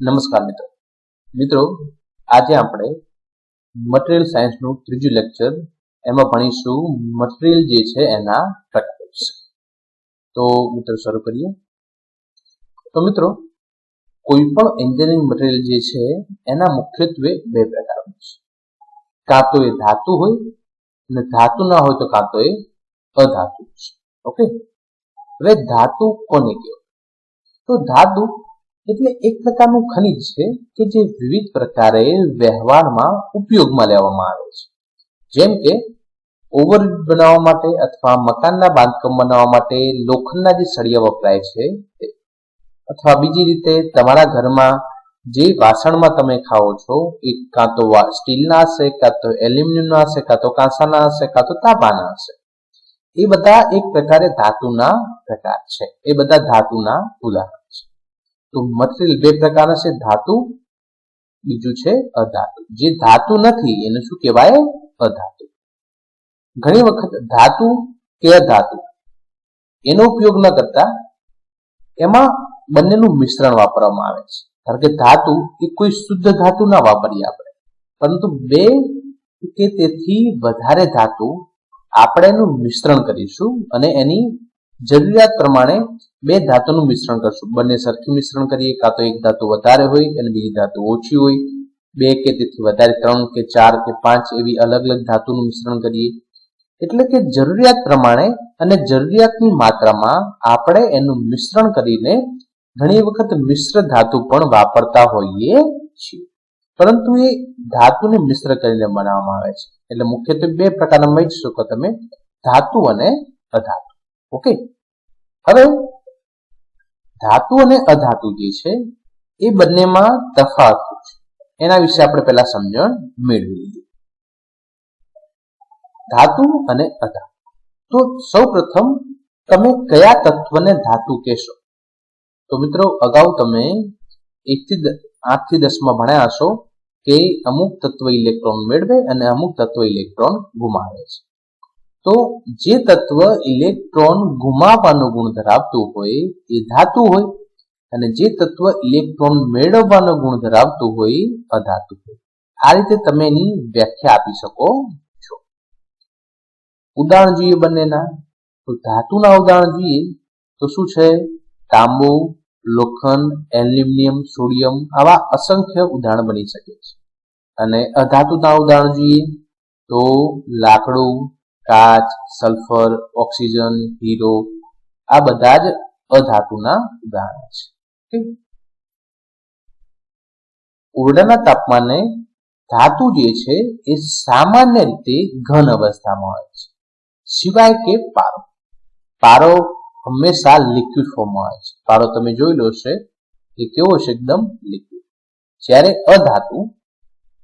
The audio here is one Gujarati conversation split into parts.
નમસ્કાર મિત્રો. મિત્રો, આજે આપણે મટીરિયલ સાયન્સનું ત્રીજું લેક્ચર એમાં ભણીશું મટીરિયલ જે છે એના પ્રકાર તો મિત્રો શરૂ કરીએ. તો મિત્રો કોઈ પણ એન્જિનિયરિંગ મટીરિયલ જે છે એના મુખ્યત્વે બે પ્રકાર છે. કાં તો એ ધાતુ હોય અને ધાતુ ના હોય તો કાં તો એ અધાતુ છે. ઓકે? હવે ધાતુ કોને કહેવાય? તો ધાતુ એટલે એક પ્રકારનું ખનિજ છે કે જે વિવિધ પ્રકારે વ્યવહારમાં ઉપયોગમાં લેવામાં આવે છે. જેમ કે ઓવરબ્રિજ બનાવવા માટે અથવા મકાનના બાંધકામ બનાવવા માટે લોખંડના જે સળિયા વપરાય છે અથવા બીજી રીતે તમારા ઘરમાં જે વાસણમાં તમે ખાઓ છો, એ કાં તો સ્ટીલના હશે, કાં તો એલ્યુમિનિયમના હશે, કાં તો કાંસાના હશે, કાં તો તાંબાના હશે. એ બધા એક પ્રકારે ધાતુના પ્રકાર છે. એ બધા ધાતુના ઉદાહરણ તો મટીરિયલ બે પ્રકારના છે, ધાતુ, બીજું છે, અધાતુ. જે ધાતુ નથી, એને શું કહેવાય? અધાતુ. ઘણી વખત ધાતુ કે અધાતુ. એનો ઉપયોગ ન કરતા, એમાં બંનેનું મિશ્રણ વાપરવામાં આવે છે. કારણ કે ધાતુ એ કોઈ શુદ્ધ ધાતુ ના વાપરીએ આપણે. પરંતુ બે કે તેથી વધારે ધાતુ આપણે એનું મિશ્રણ કરીશું અને એની જરૂરિયાત પ્રમાણે બે ધાતુનું મિશ્રણ કરશું. બંને સરખું મિશ્રણ કરીએ, કાં તો એક ધાતુ વધારે હોય અને બીજી ધાતુ ઓછી હોય. બે કે તેથી વધારે, ત્રણ કે ચાર કે પાંચ એવી અલગ અલગ ધાતુનું મિશ્રણ કરીએ. એટલે કે જરૂરિયાત પ્રમાણે અને જરૂરિયાતની માત્રામાં આપણે એનું મિશ્રણ કરીને ઘણી વખત મિશ્ર ધાતુ પણ વાપરતા હોઈએ છીએ. પરંતુ એ ધાતુને મિશ્ર કરીને બનાવવામાં આવે છે. એટલે મુખ્યત્વે બે પ્રકારના મળી શકો તમે, ધાતુ અને અધાતુ. ઓકે? હવે ધાતુ અને અધાતુ જે છે, એ બંનેમાં તફાવત છે? એના વિશે આપણે પહેલા સમજણ મેળવી લઈએ ધાતુ અને અધાતુ. તો સૌ પ્રથમ તમે કયા તત્વને ધાતુ કહેશો? તો મિત્રો, અગાઉ તમે એકથી આઠથી દસમાં ભણ્યા હશો કે અમુક તત્વ ઇલેક્ટ્રોન મેળવે અને અમુક તત્વ ઇલેક્ટ્રોન ગુમાવે છે. તો જે તત્વ ઇલેક્ટ્રોન ગુમાવવાનો ગુણ ધરાવતું હોય એ ધાતુ હોય અને જે તત્વ ઇલેક્ટ્રોન મેળવવાનો ગુણ ધરાવતું હોય અધાતુ હોય. આ રીતે તમે એની વ્યાખ્યા આપી શકો છો. ઉદાહરણ જોઈએ બંનેના. તો ધાતુના ઉદાહરણ જોઈએ તો શું છે? તાંબુ, લોખંડ, એલ્યુમિનિયમ, સોડિયમ આવા અસંખ્ય ઉદાહરણ બની શકે છે. અને અધાતુના ઉદાહરણ જોઈએ તો લાકડું કાચ, સલ્ફર, ઓક્સિજન, હીરો, આ બધા જ અધાતુના ઉદાહરણ છે. ઓરડાના તાપમાને ધાતુ જે છે એ સામાન્ય રીતે ઘન અવસ્થામાં હોય છે, સિવાય કે પારો. પારો હંમેશા લિક્વિડ ફોર્મમાં હોય છે. પારો તમે જોઈ લો છે, એ કેવો છે એકદમ લિક્વિડ જ્યારે અધાતુ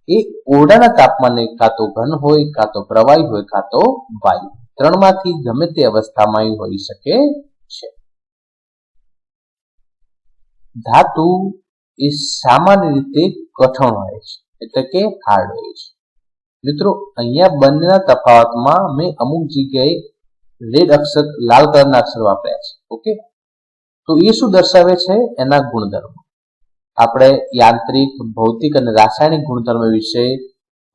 એ ઓરડાના તાપમાને કાં તો ઘન હોય કાં તો પ્રવાહી હોય કાં તો વાયુ. ત્રણમાંથી ગમે તે અવસ્થામાં હોઈ શકે છે. ધાતુ એ સામાન્ય રીતે કઠણ હોય છે, એટલે કે હાર્ડ હોય છે. મિત્રો, અહીંયા બંનેના તફાવતમાં મેં અમુક જગ્યાએ રેડ અક્ષર લાલ કલરના અક્ષર વાપર્યા છે, ઓકે? તો એ શું દર્શાવે છે? એના ગુણધર્મો. આપણે યાંત્રિક, ભૌતિક અને રાસાયણિક ગુણધર્મ વિશે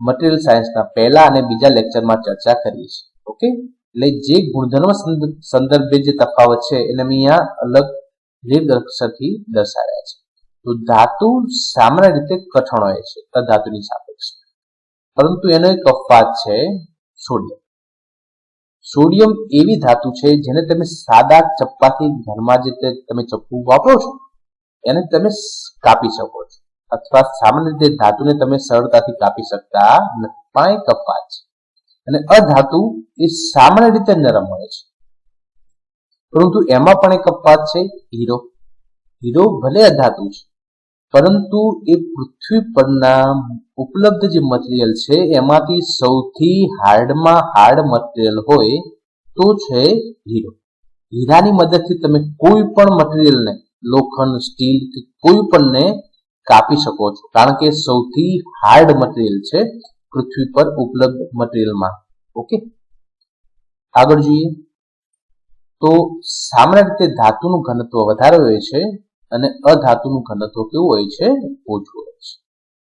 મટીરિયલ સાયન્સના પહેલા અને બીજા લેક્ચરમાં ચર્ચા કરીએ છીએ ઓકે એટલે જે ગુણધર્મ સંદર્ભે જે તફાવત છે, એને મેં અહીંયા અલગ રેડ દર્શાવ્યા છે. તો ધાતુ સામાન્ય રીતે કઠણ હોય છે ધાતુની સાપેક્ષ. પરંતુ એનો એક અપવાદ છે સોડિયમ. સોડિયમ એવી ધાતુ છે જેને તમે સાદા ચપ્પાથી ઘરમાં જે તમે ચપ્પુ વાપરો છો એને તમે કાપી શકો છો. અથવા સામાન્ય રીતે ધાતુને તમે સરળતાથી કાપી શકતા નથી. પણ એ કપાત છે. અને અધાતુ એ સામાન્ય રીતે નરમ હોય છે. પરંતુ એમાં પણ એક કપાત છે, હીરો. હીરો ભલે અધાતુ છે, પરંતુ એ પૃથ્વી પરના ઉપલબ્ધ જે મટીરિયલ છે, એમાંથી સૌથી હાર્ડમાં હાર્ડ મટીરિયલ હોય તો છે હીરો. હીરાની મદદથી તમે કોઈ પણ મટીરિયલને લોખંડ, સ્ટીલ કે કોઈ પણને કાપી શકો છો. કારણ કે સૌથી હાર્ડ મટીરિયલ છે પૃથ્વી પર ઉપલબ્ધ મટીરિયલમાં ઓકે આગળ જોઈએ. તો સામાન્ય રીતે ધાતુનું ઘનત્વ વધારે હોય છે અને અધાતુનું ઘનત્વ કેવું હોય છે? ઓછું હોય છે.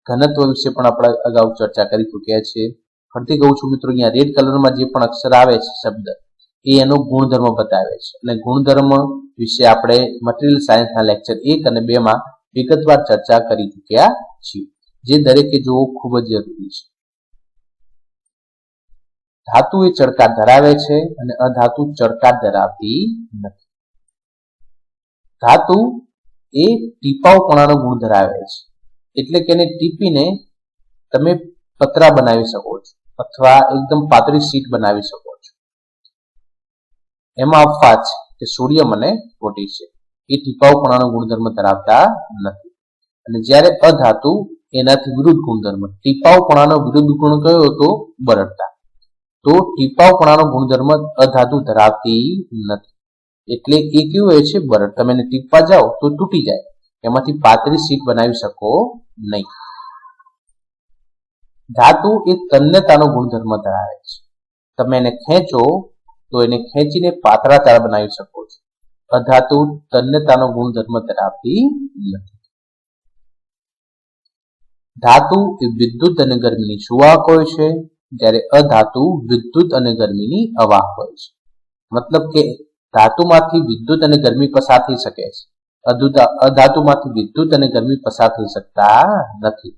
ઘનત્વ વિશે પણ આપણે અગાઉ ચર્ચા કરી ચૂક્યા છીએ. ફરીથી કહું છું મિત્રો, અહીંયા રેડ કલરમાં જે પણ અક્ષર આવે છે, શબ્દ એ એનો ગુણધર્મ બતાવે છે. અને ગુણધર્મ વિશે આપણે મટીરિયલ સાયન્સના લેક્ચર એક અને બે માં વિગતવાર ચર્ચા કરી ચૂક્યા છીએ. જે દરેકે જોવું ખૂબ જ જરૂરી છે. ધાતુ એ ચડકાર ધરાવે છે અને અધાતુ ચડકાર ધરાવતી નથી. ધાતુ એ ટીપાવપણાનો ગુણ ધરાવે છે. એટલે કે એને ટીપીને તમે પતરા બનાવી શકો છો. અથવા એકદમ પાતળી શીટ બનાવી શકો એમાં અફવા છે કે સૂર્ય મને ખોટી છે. એ ટીપાઉપણાનો ગુણધર્મ ધરાવતા નથી. અને જ્યારે અધાતુ એનાથી વિરુદ્ધ ગુણધર્મ ટીપાઉપણાનો વિરુદ્ધ ગુણ કયો હતો? બરડતા તો ટીપાઉપણાનો ગુણધર્મ અધાતુ ધરાવતી નથી. એટલે એ કેવું હોય છે? બરડ તમે એને ટીપવા જાઓ તો તૂટી જાય. એમાંથી પાતળી સીટ બનાવી શકો નહીં. ધાતુ એ તન્યતાનો ગુણધર્મ ધરાવે છે. તમે એને ખેંચો તો એને ખેંચીને પાતળા તાર બનાવી શકો છો. અધાતુ તન્યતાનો ગુણધર્મ ધરાવતી નથી. ધાતુ એ વિદ્યુત અને ગરમીની સુવાહક હોય છે, જ્યારે અધાતુ વિદ્યુત અને ગરમીની અવાહક હોય છે. મતલબ કે ધાતુમાંથી વિદ્યુત અને ગરમી પસાર થઈ શકે છે. અધાતુમાંથી વિદ્યુત અને ગરમી પસાર થઈ શકતા નથી.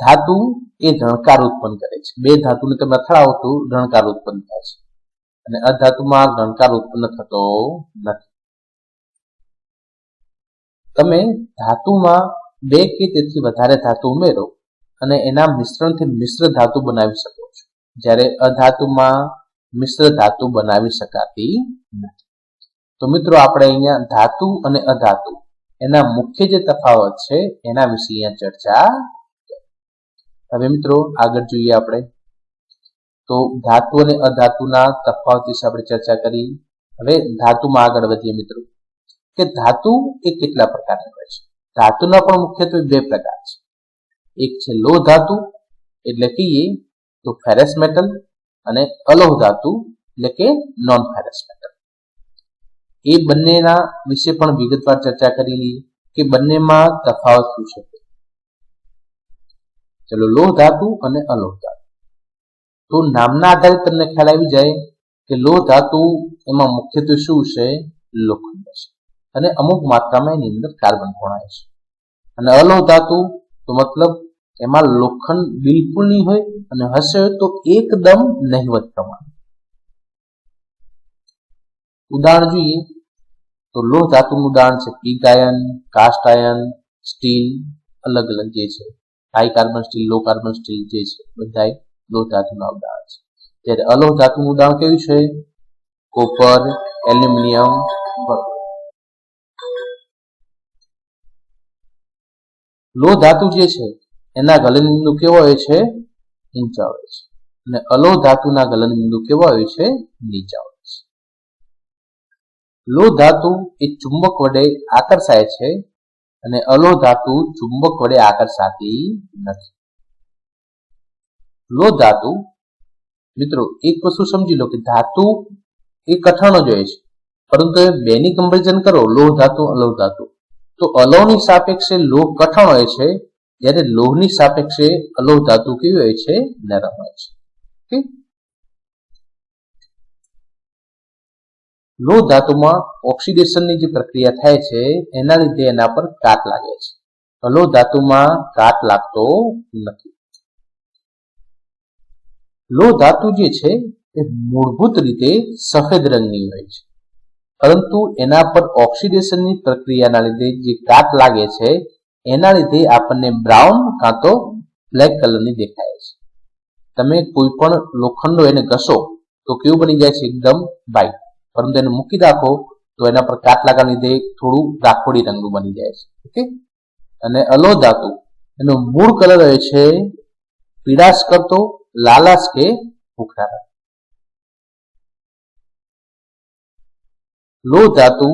ધાતુ એ રણકાર ઉત્પન્ન કરે છે. બે ધાતુને તમે અથડાવો તો રણકાર ઉત્પન્ન થાય છે. અને અધાતુમાં રણકાર ઉત્પન્ન થતો નથી. તમે ધાતુમાં બે કે તેથી વધારે ધાતુ ઉમેરો અને એના મિશ્રણથી મિશ્ર ધાતુ બનાવી શકો છો. જ્યારે અધાતુમાં મિશ્ર ધાતુ બનાવી શકાતી નથી. તો મિત્રો, આપણે અહીંયા ધાતુ અને અધાતુ, એના મુખ્ય જે તફાવત છે, એના વિશે અહીંયા ચર્ચા હવે મિત્રો આગળ જોઈએ આપણે. તો ધાતુ અને અધાતુના તફાવત વિશે આપણે ચર્ચા કરી. હવે ધાતુમાં આગળ વધીએ મિત્રો. કે ધાતુ એ કેટલા પ્રકારની હોય છે? ધાતુના પણ મુખ્યત્વે બે પ્રકાર છે. એક છે લોહ ધાતુ, એટલે કહીએ તો ફેરસ મેટલ અને અલોહ ધાતુ, એટલે કે નોન ફેરસ મેટલ એ બંનેના વિશે પણ વિગતવાર ચર્ચા કરી લઈએ કે બંનેમાં તફાવત શું છે? ચલો લોહ ધાતુ અને અલોહ ધાતુ. તો નામના આધારે તમને ખ્યાલ આવી જાય કે લોહ ધાતુ એમાં મુખ્યત્વે શું છે? લોખંડ છે. અને અમુક માત્રામાં એની અંદર કાર્બન પણ છે. અને અલોહ ધાતુ તો મતલબ એમાં લોખંડ બિલકુલ નહીં હોય અને હશે તો એકદમ નહિવત પ્રમાણ. ઉદાહરણ જોઈએ તો લોહ ધાતુનું ઉદાહરણ છે pig iron, cast iron, steel અલગ અલગ જે છે. High carbon steel low carbon steel જે છે બધા લોહ ધાતુના ઉદાહરણ છે. ત્યારે અલોહ ધાતુનું ઉદાહરણ કેવું છે? કોપર, એલ્યુમિનિયમ લોહ ધાતુ જે છે, એના ગલનબિંદુ કેવો હોય છે? ઊંચા હોય છે. અને અલોહ ધાતુના ગલનબિંદુ કેવા હોય છે? નીચા હોય છે. લોહ ધાતુ એ ચુંબક વડે આકર્ષાય છે અને અલો ધાતુ ચુંબક વડે આકર્ષાતી નથી. લોહ ધાતુ, મિત્રો, એક વસ્તુ સમજી લો કે ધાતુ એ કઠણ જ હોય છે. પરંતુ બેની કમ્પેરિઝન કરો લોહ ધાતુ અલોહ ધાતુ. તો અલોહની સાપેક્ષે લોહ કઠણ હોય છે, જ્યારે લોહની સાપેક્ષે અલોહ ધાતુ કેવી હોય છે? નરમ હોય છે. લોહ ધાતુમાં ઓક્સિડેશનની જે પ્રક્રિયા થાય છે, એના લીધે એના પર કાટ લાગે છે. લોહ ધાતુમાં કાટ લાગતો નથી. લોહ ધાતુ જે છે, એ મૂળભૂત રીતે સફેદ રંગની હોય છે. પરંતુ એના પર ઓક્સિડેશનની પ્રક્રિયાના લીધે જે કાટ લાગે છે, એના લીધે આપણને બ્રાઉન કાં તો બ્લેક કલરની દેખાય છે. તમે કોઈ પણ લોખંડો એને ઘસો, તો કેવું બની જાય છે? એકદમ વ્હાઈટ પરંતુ એને મૂકી રાખો તો એના પર કાટ લાગવા લીધે થોડું રાખોડી રંગનું બની જાય છે. ઓકે? અને અલો ધાતુ, એનો મૂળ કલર હોય છે પીડાશ કરતો લાલાશ કે ભૂખરા લો ધાતુ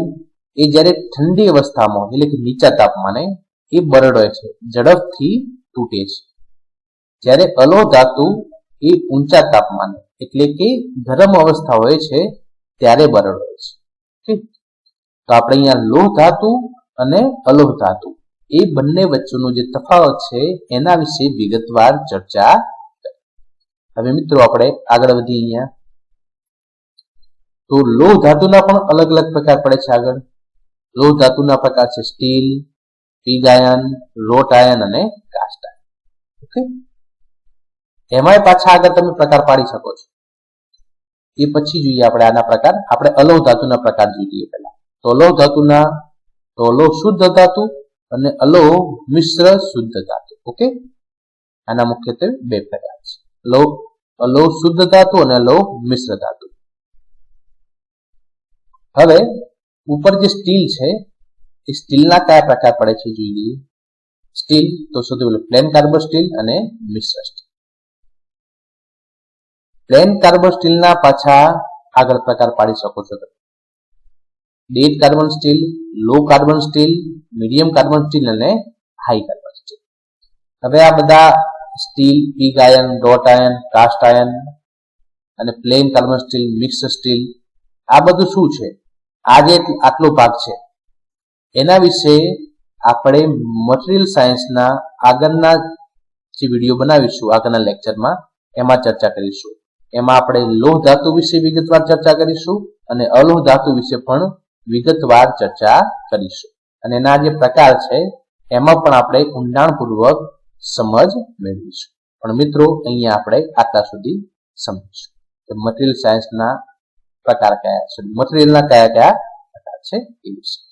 એ જ્યારે ઠંડી અવસ્થામાં, એટલે કે નીચા તાપમાને, એ બરડ હોય છે, ઝડપથી તૂટે છે. જ્યારે અલો ધાતુ એ ઊંચા તાપમાને, એટલે કે ગરમ અવસ્થા હોય છે ત્યારે બરડ હોય છે. તો આપણે અહીંયા લોહ ધાતુ અને અલોહ ધાતુ એ બંને વચ્ચેનો જે તફાવત છે એના વિશે વિગતવાર ચર્ચા હવે મિત્રો આપણે આગળ વધીએ અહીંયા. તો લોહ ધાતુના પણ અલગ અલગ પ્રકાર પડે છે આગળ. લોહ ધાતુના પ્રકાર છે steel pig iron wrought iron અને કાસ્ટ આયન. ઓકે? એમાંય પાછા આગળ તમે પ્રકાર પાડી શકો છો. એ પછી જોઈએ આપણે આના પ્રકાર. આપણે અલોહ ધાતુના પ્રકાર જોઈએ પહેલા. તો અલોહ ધાતુના, તો અલોહ શુદ્ધ ધાતુ અને અલોહ મિશ્ર શુદ્ધ ધાતુ. ઓકે? આના મુખ્યત્વે બે પ્રકાર છે. અલોહ અલોહ શુદ્ધ ધાતુ અને અલોહ મિશ્ર ધાતુ. હવે, ઉપર જે સ્ટીલ છે, એ સ્ટીલના કયા પ્રકાર પડે છે જોઈ લઈએ સ્ટીલ, તો સૌથી પહેલું પ્લેન કાર્બન સ્ટીલ અને મિશ્ર સ્ટીલ. પ્લેન કાર્બન સ્ટીલના પાછા આગળ પ્રકાર પાડી શકો છો તમે. Dead carbon steel, low carbon steel, medium carbon steel અને હાઈ કાર્બન સ્ટીલ. હવે આ બધા steel, pig iron, wrought iron, cast iron અને plain carbon steel, mix steel, આ બધું શું છે? આ આટલો ભાગ છે, એના વિશે આપણે મટીરિયલ સાયન્સના આગળના જે વીડિયો બનાવીશું, આગળના લેક્ચરમાં, એમાં ચર્ચા કરીશું. એમાં આપણે લોહ ધાતુ વિશે વિગતવાર ચર્ચા કરીશું અને અલોહ ધાતુ વિશે પણ વિગતવાર ચર્ચા કરીશું. અને એના જે પ્રકાર છે, એમાં પણ આપણે ઊંડાણપૂર્વક સમજ મેળવીશું. પણ મિત્રો, અહીંયા આપણે આટલા સુધી સમજીશું કે મટીરિયલ સાયન્સના પ્રકાર કયા છે? મટીરિયલના કયા કયા પ્રકાર છે એ વિશે.